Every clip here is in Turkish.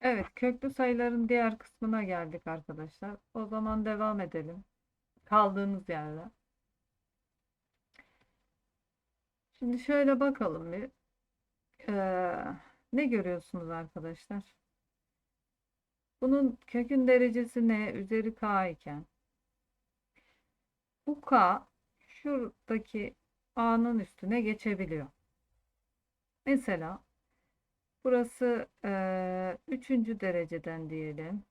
Evet, köklü sayıların diğer kısmına geldik arkadaşlar. O zaman devam edelim. Kaldığımız yerden. Şimdi şöyle bakalım bir. Ee, ne görüyorsunuz arkadaşlar? Bunun kökün derecesi ne? Üzeri k iken. Bu k şuradaki a'nın üstüne geçebiliyor. Mesela burası eee, üçüncü dereceden diyelim.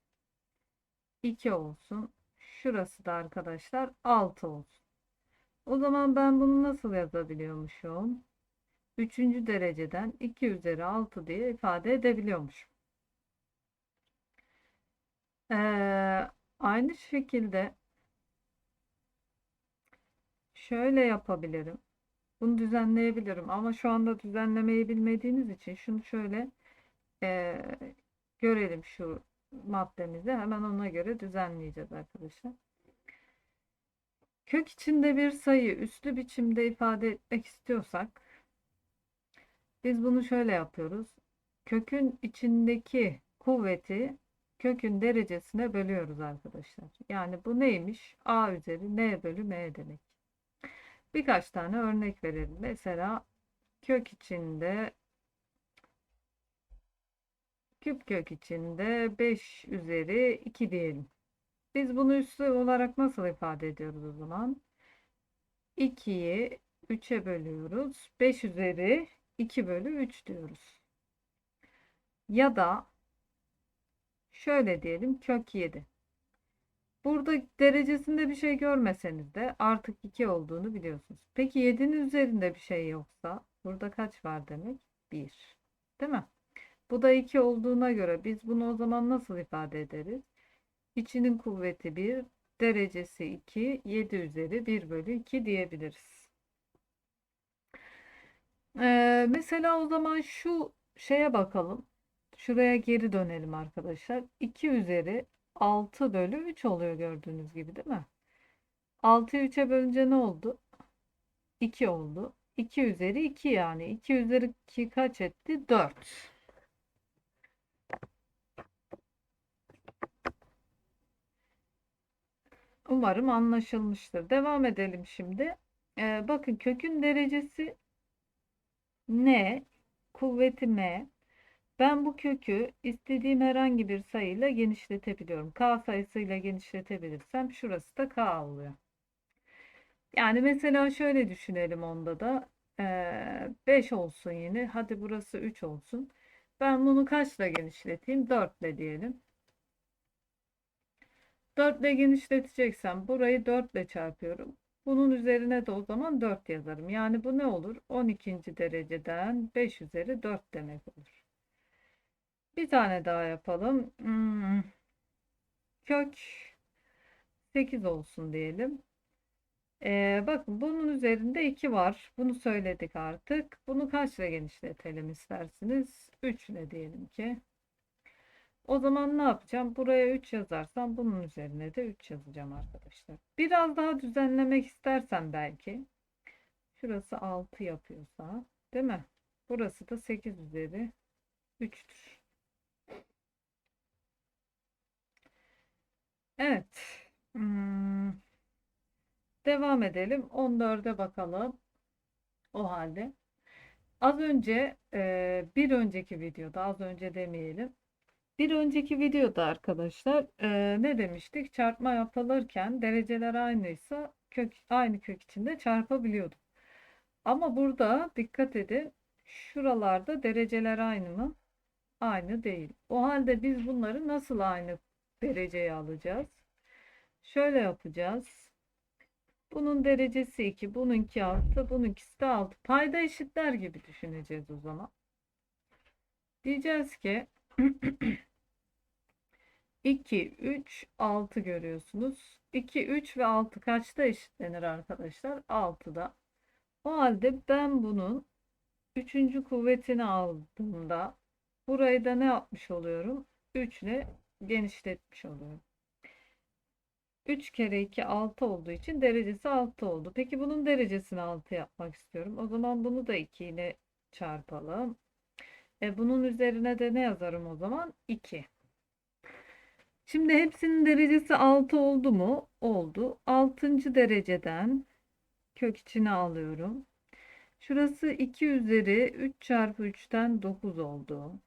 2 olsun. Şurası da arkadaşlar 6 olsun. O zaman ben bunu nasıl yazabiliyormuşum? Üçüncü dereceden 2 üzeri 6 diye ifade edebiliyormuşum. Eee, aynı şekilde şöyle yapabilirim. Bunu düzenleyebilirim ama şu anda düzenlemeyi bilmediğiniz için şunu şöyle eee, görelim şu maddemizi. Hemen ona göre düzenleyeceğiz arkadaşlar. Kök içinde bir sayı üslü biçimde ifade etmek istiyorsak biz bunu şöyle yapıyoruz. Kökün içindeki kuvveti kökün derecesine bölüyoruz arkadaşlar. Yani bu neymiş? A üzeri n bölü m demek. Birkaç tane örnek verelim. Mesela kök içinde küp kök içinde 5 üzeri 2 diyelim. Biz bunu üslü olarak nasıl ifade ediyoruz o zaman? 2'yi 3'e bölüyoruz. 5 üzeri 2 bölü 3 diyoruz. Ya da şöyle diyelim kök 7. Burada derecesinde bir şey görmeseniz de artık 2 olduğunu biliyorsunuz. Peki 7'nin üzerinde bir şey yoksa burada kaç var demek? 1. Değil mi? Bu da 2 olduğuna göre biz bunu o zaman nasıl ifade ederiz? İçinin kuvveti 1, derecesi 2, 7 üzeri 1 bölü 2 diyebiliriz. Ee, mesela o zaman şu şeye bakalım. Şuraya geri dönelim arkadaşlar. 2 üzeri 6 bölü 3 oluyor gördüğünüz gibi değil mi? 6'yı 3'e bölünce ne oldu? 2 oldu. 2 üzeri 2 yani. 2 üzeri 2 kaç etti? 4. Umarım anlaşılmıştır. Devam edelim şimdi. Ee, bakın kökün derecesi n, kuvveti m. Ben bu kökü istediğim herhangi bir sayıyla genişletebiliyorum. K sayısıyla genişletebilirsem şurası da K oluyor. Yani mesela şöyle düşünelim onda da. Ee, 5 olsun yine. Hadi burası 3 olsun. Ben bunu kaçla genişleteyim? 4 ile diyelim. 4 ile genişleteceksem burayı 4 ile çarpıyorum. Bunun üzerine de o zaman 4 yazarım. Yani bu ne olur? 12. dereceden 5 üzeri 4 demek olur. Bir tane daha yapalım. Hmm. Kök 8 olsun diyelim. Ee, bakın bunun üzerinde 2 var. Bunu söyledik artık. Bunu kaçla genişletelim isterseniz? 3 ile diyelim ki. O zaman ne yapacağım? Buraya 3 yazarsam bunun üzerine de 3 yazacağım arkadaşlar. Biraz daha düzenlemek istersen belki. Şurası 6 yapıyorsa değil mi? Burası da 8 üzeri 3'tür. Evet. Hmm. Devam edelim. 14'e bakalım. O halde. Az önce e, bir önceki videoda az önce demeyelim. Bir önceki videoda arkadaşlar e, ne demiştik? Çarpma yapılırken dereceler aynıysa kök aynı kök içinde çarpabiliyorduk. Ama burada dikkat edin. Şuralarda dereceler aynı mı? Aynı değil. O halde biz bunları nasıl aynı dereceye alacağız? Şöyle yapacağız. Bunun derecesi 2, bununki 6, bununkisi de 6. Payda eşitler gibi düşüneceğiz o zaman. Diyeceğiz ki 2, 3, 6 görüyorsunuz. 2, 3 ve 6 kaçta eşitlenir arkadaşlar? 6'da. O halde ben bunun 3. kuvvetini aldığımda burayı da ne yapmış oluyorum? 3 ile genişletmiş oluyorum. 3 kere 2 6 olduğu için derecesi 6 oldu. Peki bunun derecesini 6 yapmak istiyorum. O zaman bunu da 2 ile çarpalım. E bunun üzerine de ne yazarım o zaman? 2. Şimdi hepsinin derecesi 6 oldu mu? Oldu. 6. dereceden kök içine alıyorum. Şurası 2 üzeri 3 çarpı 3'ten 9 oldu.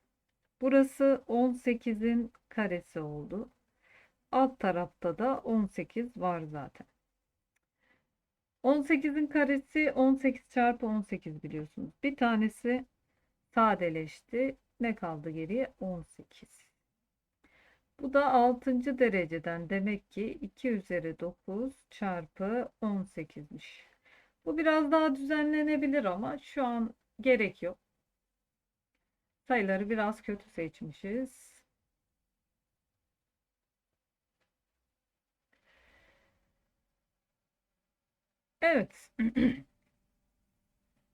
Burası 18'in karesi oldu. Alt tarafta da 18 var zaten. 18'in karesi 18 çarpı 18 biliyorsunuz. Bir tanesi sadeleşti. Ne kaldı geriye? 18. Bu da 6. dereceden demek ki 2 üzeri 9 çarpı 18'miş. Bu biraz daha düzenlenebilir ama şu an gerek yok. Sayıları biraz kötü seçmişiz. Evet.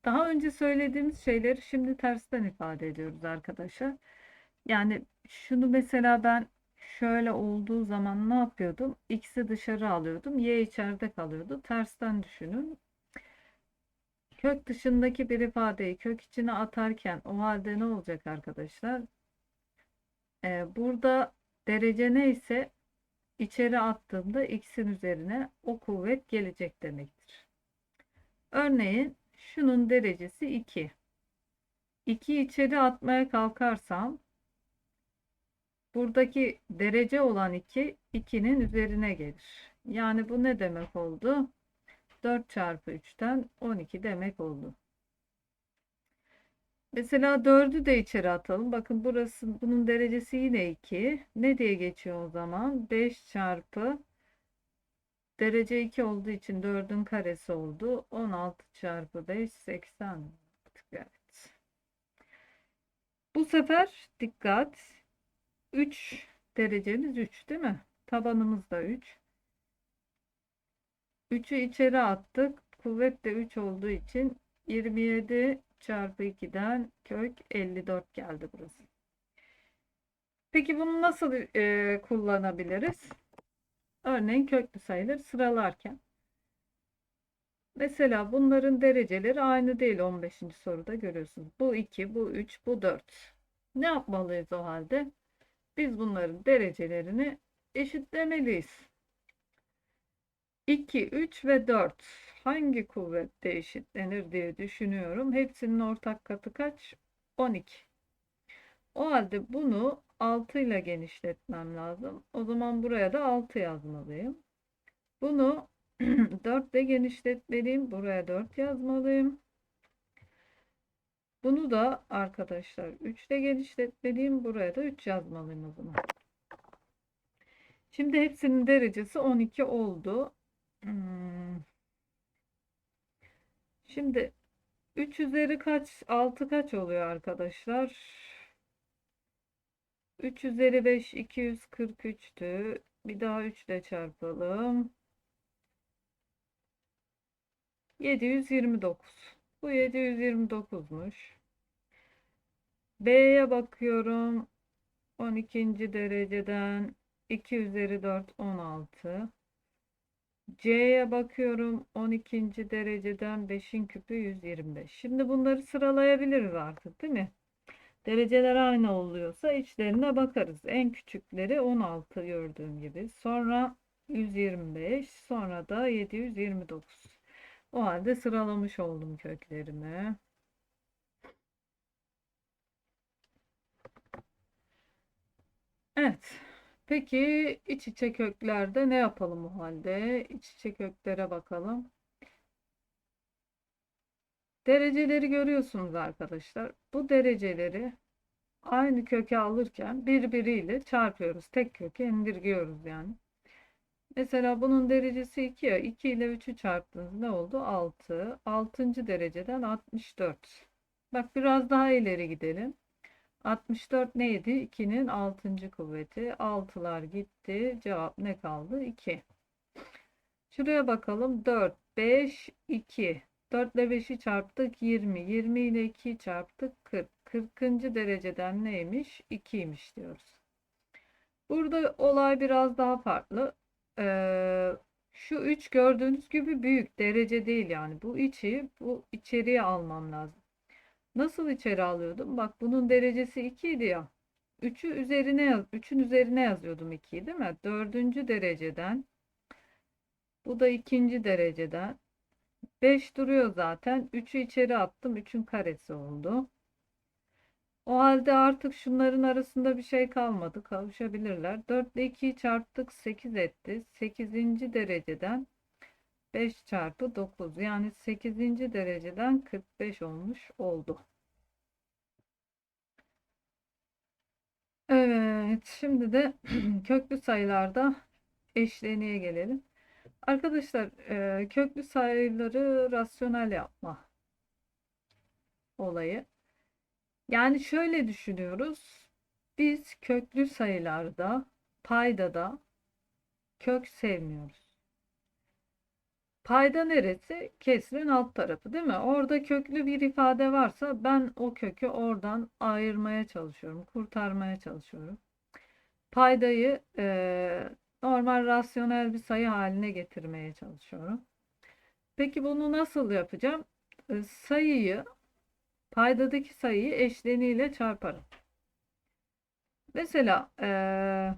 Daha önce söylediğimiz şeyleri şimdi tersten ifade ediyoruz arkadaşlar. Yani şunu mesela ben şöyle olduğu zaman ne yapıyordum? X'i dışarı alıyordum. Y içeride kalıyordu. Tersten düşünün. Kök dışındaki bir ifadeyi kök içine atarken o halde ne olacak arkadaşlar? Ee, burada derece neyse içeri attığımda x'in üzerine o kuvvet gelecek demektir. Örneğin şunun derecesi 2. 2 içeri atmaya kalkarsam buradaki derece olan 2 2'nin üzerine gelir. Yani bu ne demek oldu? 4 çarpı 3'ten 12 demek oldu. Mesela 4'ü de içeri atalım. Bakın burası bunun derecesi yine 2. Ne diye geçiyor o zaman? 5 çarpı derece 2 olduğu için 4'ün karesi oldu. 16 çarpı 5 80. Evet. Bu sefer dikkat. 3 derecemiz 3 değil mi? Tabanımız da 3. 3'ü içeri attık. Kuvvet de 3 olduğu için 27 çarpı 2'den kök 54 geldi burası. Peki bunu nasıl e, kullanabiliriz? Örneğin köklü sayıları sıralarken. Mesela bunların dereceleri aynı değil 15. soruda görüyorsunuz. Bu 2, bu 3, bu 4. Ne yapmalıyız o halde? Biz bunların derecelerini eşitlemeliyiz. 2, 3 ve 4 hangi kuvvette eşitlenir diye düşünüyorum. Hepsinin ortak katı kaç? 12. O halde bunu 6 ile genişletmem lazım. O zaman buraya da 6 yazmalıyım. Bunu 4 ile genişletmeliyim. Buraya 4 yazmalıyım. Bunu da arkadaşlar 3 ile genişletmeliyim. Buraya da 3 yazmalıyım o zaman. Şimdi hepsinin derecesi 12 oldu. Hmm. Şimdi 3 üzeri kaç? 6 kaç oluyor arkadaşlar? 3 üzeri 5 243'tü. Bir daha 3 ile çarpalım. 729. Bu 729'muş. B'ye bakıyorum. 12. dereceden 2 üzeri 4 16. C'ye bakıyorum 12. dereceden 5'in küpü 125. Şimdi bunları sıralayabiliriz artık değil mi? Dereceler aynı oluyorsa içlerine bakarız. En küçükleri 16 gördüğüm gibi. Sonra 125 sonra da 729. O halde sıralamış oldum köklerimi. Evet. Peki iç içe köklerde ne yapalım o halde? İç içe köklere bakalım. Dereceleri görüyorsunuz arkadaşlar. Bu dereceleri aynı köke alırken birbiriyle çarpıyoruz. Tek köke indirgiyoruz yani. Mesela bunun derecesi 2 ya. 2 ile 3'ü çarptığınız ne oldu? 6. 6. dereceden 64. Bak biraz daha ileri gidelim. 64 neydi? 2'nin 6. kuvveti. 6'lar gitti. Cevap ne kaldı? 2. Şuraya bakalım. 4, 5, 2. 4 ile 5'i çarptık 20. 20 ile 2'yi çarptık 40. 40. dereceden neymiş? 2'ymiş diyoruz. Burada olay biraz daha farklı. Ee, şu 3 gördüğünüz gibi büyük derece değil yani. Bu içi bu içeriye almam lazım. Nasıl içeri alıyordum? Bak bunun derecesi 2 idi ya. 3'ü üzerine yaz, 3'ün üzerine yazıyordum 2'yi değil mi? Dördüncü dereceden bu da ikinci dereceden 5 duruyor zaten. 3'ü içeri attım. 3'ün karesi oldu. O halde artık şunların arasında bir şey kalmadı. Kavuşabilirler. 4 ile 2'yi çarptık. 8 etti. 8. dereceden 5 çarpı 9. Yani 8. dereceden 45 olmuş oldu. Evet. Şimdi de köklü sayılarda eşleniğe gelelim. Arkadaşlar e, köklü sayıları rasyonel yapma olayı. Yani şöyle düşünüyoruz. Biz köklü sayılarda, paydada kök sevmiyoruz. Payda neresi? Kesrin alt tarafı değil mi? Orada köklü bir ifade varsa ben o kökü oradan ayırmaya çalışıyorum, kurtarmaya çalışıyorum. Paydayı e, normal rasyonel bir sayı haline getirmeye çalışıyorum. Peki bunu nasıl yapacağım? E, sayıyı paydadaki sayıyı eşleniğiyle çarparım. Mesela eee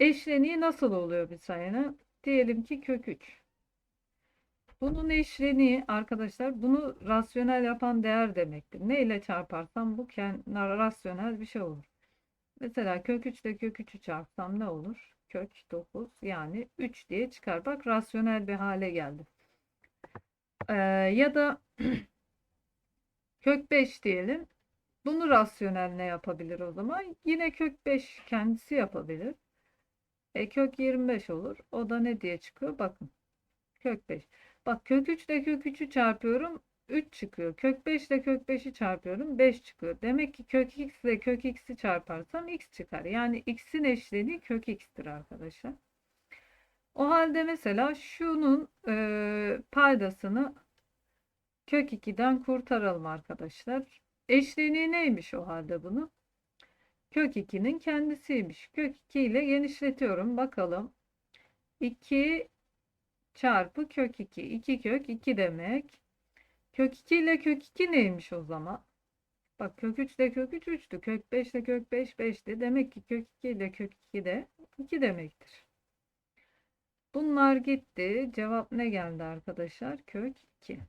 eşleniği nasıl oluyor bir sayının? Diyelim ki kök 3. Bunun eşleniği arkadaşlar bunu rasyonel yapan değer demektir. Ne ile çarparsam bu rasyonel bir şey olur. Mesela kök 3 ile kök 3'ü çarpsam ne olur? Kök 9 yani 3 diye çıkar. Bak rasyonel bir hale geldi. Ee, ya da Kök 5 diyelim. Bunu rasyonel ne yapabilir o zaman? Yine kök 5 kendisi yapabilir. E, kök 25 olur. O da ne diye çıkıyor? Bakın. Kök 5. Bak kök 3 ile kök 3'ü çarpıyorum. 3 çıkıyor. Kök 5 ile kök 5'i çarpıyorum. 5 çıkıyor. Demek ki kök x ile kök x'i çarparsam x çıkar. Yani x'in eşleniği kök x'tir arkadaşlar. O halde mesela şunun e, paydasını Kök 2'den kurtaralım arkadaşlar. Eşleniği neymiş o halde bunu? Kök 2'nin kendisiymiş. Kök 2 ile genişletiyorum. Bakalım. 2 çarpı kök 2. 2 kök 2 demek. Kök 2 ile kök 2 neymiş o zaman? Bak kök 3 ile kök 3 3'tü. Kök 5 ile kök 5 5'ti. Demek ki kök 2 ile kök 2 de 2 demektir. Bunlar gitti. Cevap ne geldi arkadaşlar? Kök 2.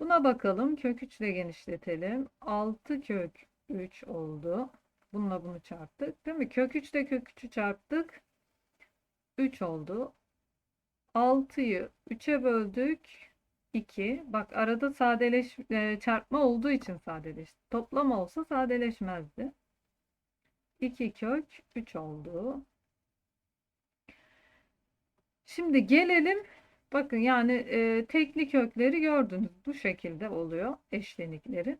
Buna bakalım. Kök 3 ile genişletelim. 6 kök 3 oldu. Bununla bunu çarptık. Değil mi? Kök 3 ile kök 3'ü çarptık. 3 oldu. 6'yı 3'e böldük. 2. Bak arada sadeleş e, çarpma olduğu için sadeleşti. Toplam olsa sadeleşmezdi. 2 kök 3 oldu. Şimdi gelelim Bakın yani e, tekli kökleri gördünüz. Bu şekilde oluyor eşlenikleri.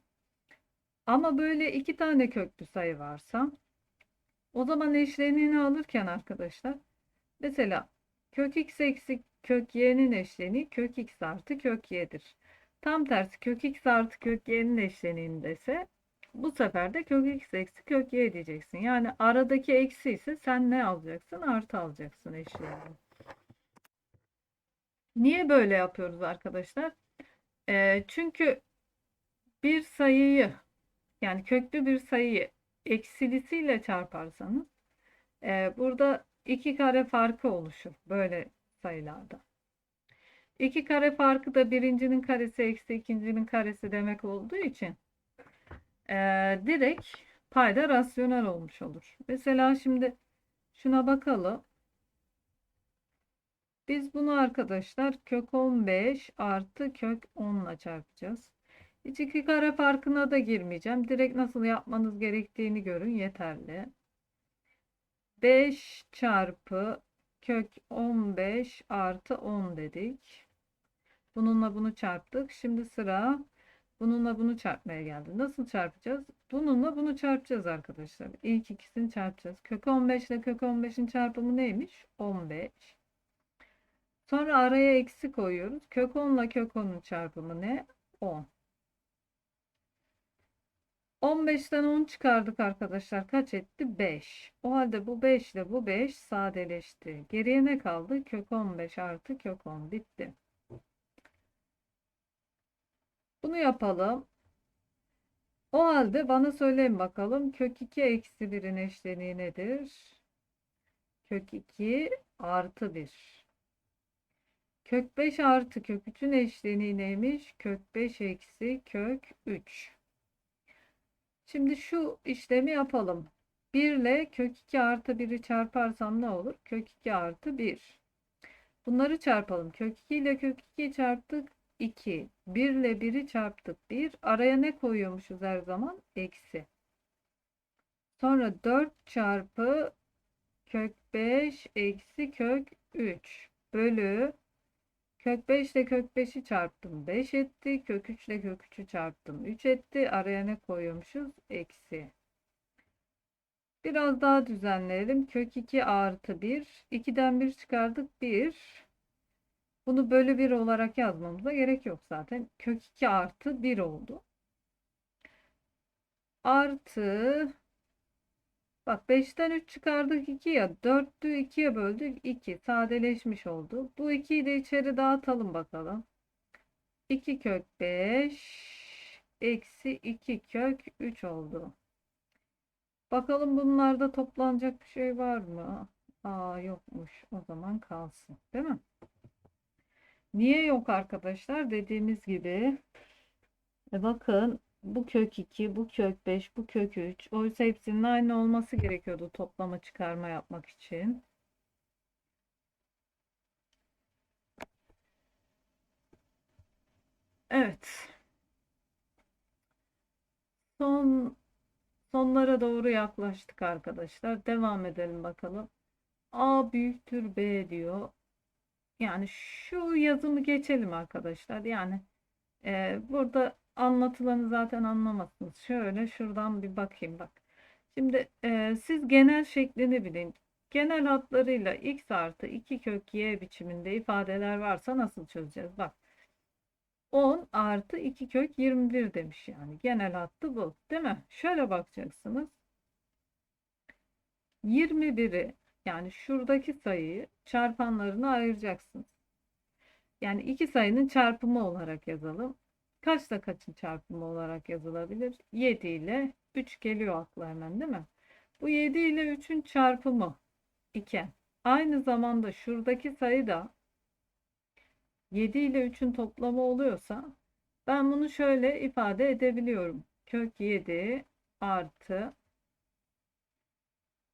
Ama böyle iki tane köklü sayı varsa o zaman eşleniğini alırken arkadaşlar mesela kök x eksi kök y'nin eşleniği kök x artı kök y'dir. Tam tersi kök x artı kök y'nin eşleniğinde ise bu sefer de kök x eksi kök y diyeceksin. Yani aradaki eksi ise sen ne alacaksın? Artı alacaksın eşleniğini. Niye böyle yapıyoruz arkadaşlar? E, çünkü bir sayıyı yani köklü bir sayıyı eksilisiyle çarparsanız e, burada iki kare farkı oluşur böyle sayılarda. İki kare farkı da birincinin karesi eksi ikincinin karesi demek olduğu için e, direkt payda rasyonel olmuş olur. Mesela şimdi şuna bakalım. Biz bunu arkadaşlar kök 15 artı kök 10 ile çarpacağız. Hiç iki kare farkına da girmeyeceğim. Direkt nasıl yapmanız gerektiğini görün yeterli. 5 çarpı kök 15 artı 10 dedik. Bununla bunu çarptık. Şimdi sıra bununla bunu çarpmaya geldi. Nasıl çarpacağız? Bununla bunu çarpacağız arkadaşlar. İlk ikisini çarpacağız. Kök 15 ile kök 15'in çarpımı neymiş? 15. Sonra araya eksi koyuyoruz. Kök 10 ile kök 10'un çarpımı ne? 10. 15'ten 10 çıkardık arkadaşlar. Kaç etti? 5. O halde bu 5 ile bu 5 sadeleşti. Geriye ne kaldı? Kök 15 artı kök 10. Bitti. Bunu yapalım. O halde bana söyleyin bakalım. Kök 2 eksi 1'in eşleniği nedir? Kök 2 artı 1. Kök 5 artı kök 3'ün eşleniği neymiş? Kök 5 eksi kök 3. Şimdi şu işlemi yapalım. 1 ile kök 2 artı 1'i çarparsam ne olur? Kök 2 artı 1. Bunları çarpalım. Kök 2 ile kök 2'yi çarptık. 2. 1 ile 1'i çarptık. 1. Araya ne koyuyormuşuz her zaman? Eksi. Sonra 4 çarpı kök 5 eksi kök 3 bölü kök 5 ile kök 5'i çarptım 5 etti. Kök 3 ile kök 3'ü çarptım 3 etti. Araya ne koyuyormuşuz? Eksi. Biraz daha düzenleyelim. Kök 2 artı 1. 2'den 1 çıkardık 1. Bunu bölü 1 olarak yazmamıza gerek yok zaten. Kök 2 artı 1 oldu. Artı bak 5'ten 3 çıkardık 2 ya. 4'lü 2'ye böldük 2. Sadeleşmiş oldu. Bu 2'yi de içeri dağıtalım bakalım. 2 kök 5 eksi 2 kök 3 oldu. Bakalım bunlarda toplanacak bir şey var mı? Aa yokmuş. O zaman kalsın. Değil mi? Niye yok arkadaşlar? Dediğimiz gibi e bakın bu kök 2, bu kök 5, bu kök 3. Oysa hepsinin aynı olması gerekiyordu toplama çıkarma yapmak için. Evet. Son sonlara doğru yaklaştık arkadaşlar. Devam edelim bakalım. A büyüktür B diyor. Yani şu yazımı geçelim arkadaşlar. Yani e, burada anlatılanı zaten anlamazsınız. Şöyle şuradan bir bakayım bak. Şimdi e, siz genel şeklini bilin. Genel hatlarıyla x artı 2 kök y biçiminde ifadeler varsa nasıl çözeceğiz? Bak 10 artı 2 kök 21 demiş yani. Genel hattı bu değil mi? Şöyle bakacaksınız. 21'i yani şuradaki sayıyı çarpanlarına ayıracaksınız. Yani iki sayının çarpımı olarak yazalım. Kaçla kaçın çarpımı olarak yazılabilir? 7 ile 3 geliyor akla hemen değil mi? Bu 7 ile 3'ün çarpımı iken aynı zamanda şuradaki sayı da 7 ile 3'ün toplamı oluyorsa ben bunu şöyle ifade edebiliyorum. Kök 7 artı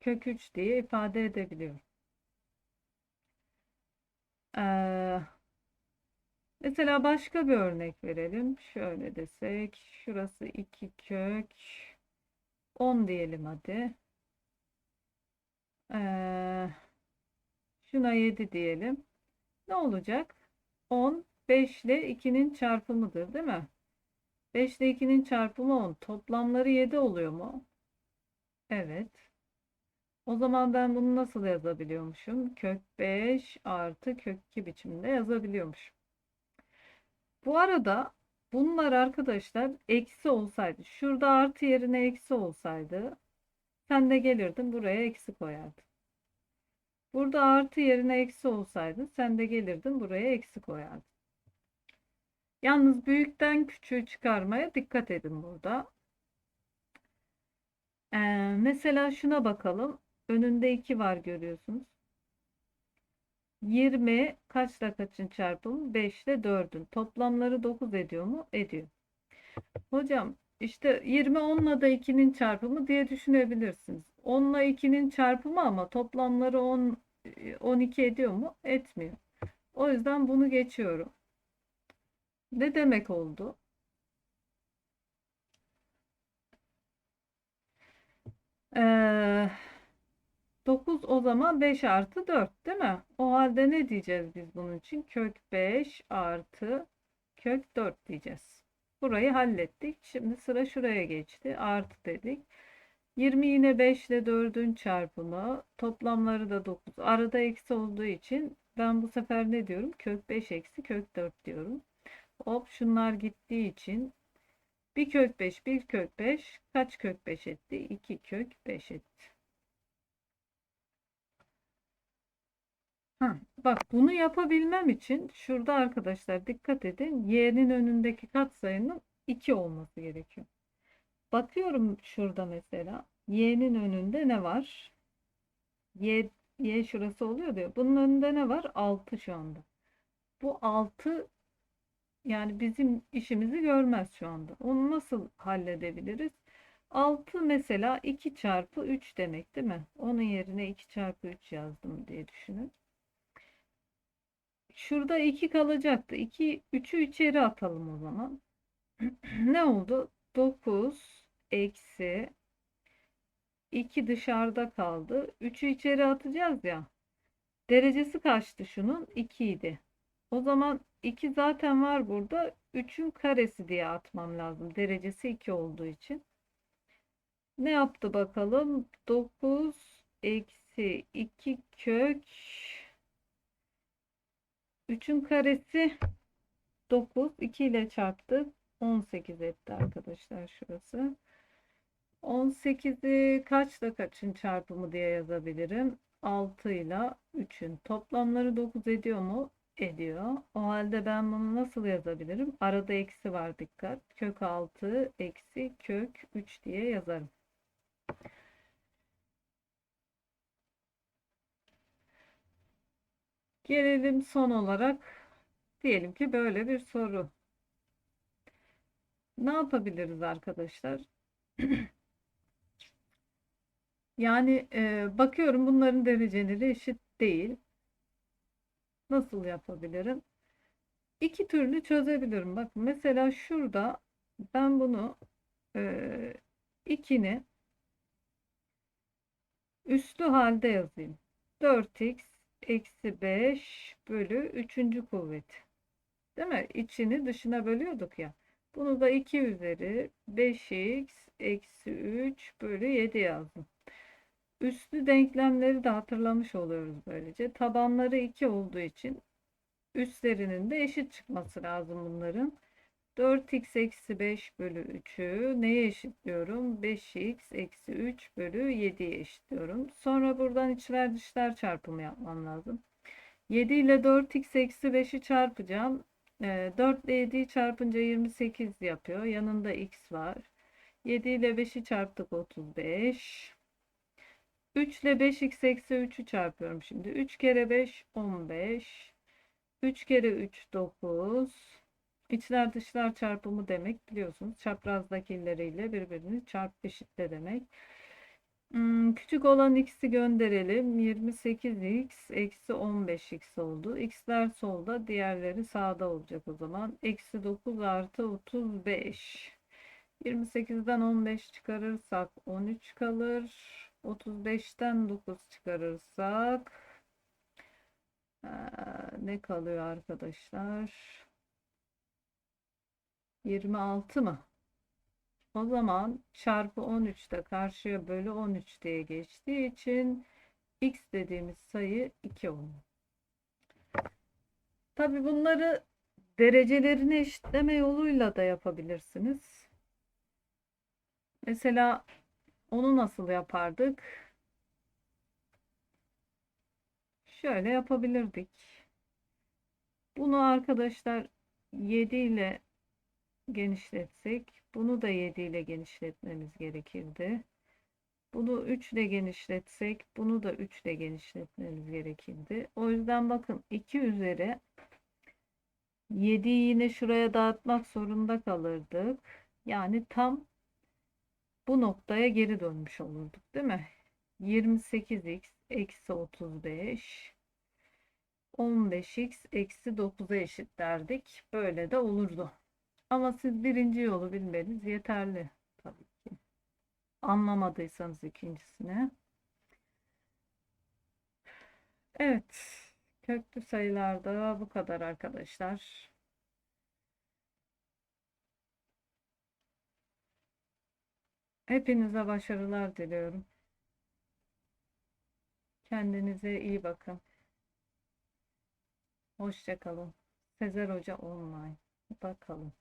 kök 3 diye ifade edebiliyorum. Ee, mesela başka bir örnek verelim. Şöyle desek şurası 2 kök 10 diyelim hadi. Ee, şuna 7 diyelim. Ne olacak? 10 5 ile 2'nin çarpımıdır değil mi? 5 ile 2'nin çarpımı 10. Toplamları 7 oluyor mu? Evet. O zaman ben bunu nasıl yazabiliyormuşum? Kök 5 artı kök 2 biçiminde yazabiliyormuşum. Bu arada bunlar arkadaşlar eksi olsaydı, şurada artı yerine eksi olsaydı sen de gelirdin buraya eksi koyardın. Burada artı yerine eksi olsaydı sen de gelirdin buraya eksi koyardın. Yalnız büyükten küçüğü çıkarmaya dikkat edin burada. Ee, mesela şuna bakalım. Önünde 2 var görüyorsunuz. 20 kaçla kaçın çarpımı? 5 ile 4'ün. Toplamları 9 ediyor mu? Ediyor. Hocam işte 20 10 ile da 2'nin çarpımı diye düşünebilirsiniz. 10 ile 2'nin çarpımı ama toplamları 10 12 ediyor mu? Etmiyor. O yüzden bunu geçiyorum. Ne demek oldu? Ee, 9 o zaman 5 artı 4 değil mi? O halde ne diyeceğiz biz bunun için? Kök 5 artı kök 4 diyeceğiz. Burayı hallettik. Şimdi sıra şuraya geçti. Artı dedik. 20 yine 5 ile 4'ün çarpımı. Toplamları da 9. Arada eksi olduğu için ben bu sefer ne diyorum? Kök 5 eksi kök 4 diyorum. Hop şunlar gittiği için bir kök 5 bir kök 5 kaç kök 5 etti? 2 kök 5 etti. Hı, bak bunu yapabilmem için şurada arkadaşlar dikkat edin. Y'nin önündeki katsayının 2 olması gerekiyor. Bakıyorum şurada mesela. Y'nin önünde ne var? Y, Y şurası oluyor diyor. Bunun önünde ne var? 6 şu anda. Bu 6 yani bizim işimizi görmez şu anda. Onu nasıl halledebiliriz? 6 mesela 2 çarpı 3 demek değil mi? Onun yerine 2 çarpı 3 yazdım diye düşünün. Şurada 2 kalacaktı. 2, 3'ü içeri atalım o zaman. ne oldu? 9 eksi 2 dışarıda kaldı. 3'ü içeri atacağız ya. Derecesi kaçtı şunun? 2 idi. O zaman 2 zaten var burada. 3'ün karesi diye atmam lazım. Derecesi 2 olduğu için. Ne yaptı bakalım? 9 eksi 2 kök 3'ün karesi 9. 2 ile çarptık. 18 etti arkadaşlar şurası. 18'i kaçla kaçın çarpımı diye yazabilirim. 6 ile 3'ün toplamları 9 ediyor mu? Ediyor. O halde ben bunu nasıl yazabilirim? Arada eksi var dikkat. Kök 6 eksi kök 3 diye yazarım. Gelelim son olarak diyelim ki böyle bir soru. Ne yapabiliriz arkadaşlar? Yani e, bakıyorum bunların dereceleri eşit değil. Nasıl yapabilirim? İki türlü çözebilirim. Bak mesela şurada ben bunu e, 2'ni üslü halde yazayım. 4x eksi 5 bölü 3. kuvvet. Değil mi? İçini dışına bölüyorduk ya. Bunu da 2 üzeri 5x eksi 3 bölü 7 yazdım. Üslü denklemleri de hatırlamış oluyoruz böylece. Tabanları 2 olduğu için üstlerinin de eşit çıkması lazım bunların. 4x eksi 5 bölü 3'ü neye eşitliyorum? 5x eksi 3 bölü 7'ye eşitliyorum. Sonra buradan içler dışlar çarpımı yapmam lazım. 7 ile 4x eksi 5'i çarpacağım. 4 ile 7'yi çarpınca 28 yapıyor. Yanında x var. 7 ile 5'i çarptık 35. 3 ile 5x eksi 3'ü çarpıyorum şimdi. 3 kere 5 15. 3 kere 3 9. İçler dışlar çarpımı demek biliyorsunuz. Çaprazdakileriyle birbirini çarp eşitle demek. Hmm, küçük olan x'i gönderelim. 28x eksi 15x oldu. x'ler solda diğerleri sağda olacak o zaman. Eksi 9 artı 35. 28'den 15 çıkarırsak 13 kalır. 35'ten 9 çıkarırsak ne kalıyor arkadaşlar? 26 mı? O zaman çarpı 13 de karşıya bölü 13 diye geçtiği için x dediğimiz sayı 2 olur. Tabi bunları derecelerini eşitleme yoluyla da yapabilirsiniz. Mesela onu nasıl yapardık? Şöyle yapabilirdik. Bunu arkadaşlar 7 ile genişletsek bunu da 7 ile genişletmemiz gerekirdi. Bunu 3 ile genişletsek bunu da 3 ile genişletmemiz gerekirdi. O yüzden bakın 2 üzeri 7'yi yine şuraya dağıtmak zorunda kalırdık. Yani tam bu noktaya geri dönmüş olurduk değil mi? 28x eksi 35 15x eksi 9'a eşitlerdik. Böyle de olurdu. Ama siz birinci yolu bilmeniz yeterli tabii ki. Anlamadıysanız ikincisini. Evet. Köklü sayılarda bu kadar arkadaşlar. Hepinize başarılar diliyorum. Kendinize iyi bakın. Hoşçakalın. Sezer Hoca Online. Bakalım.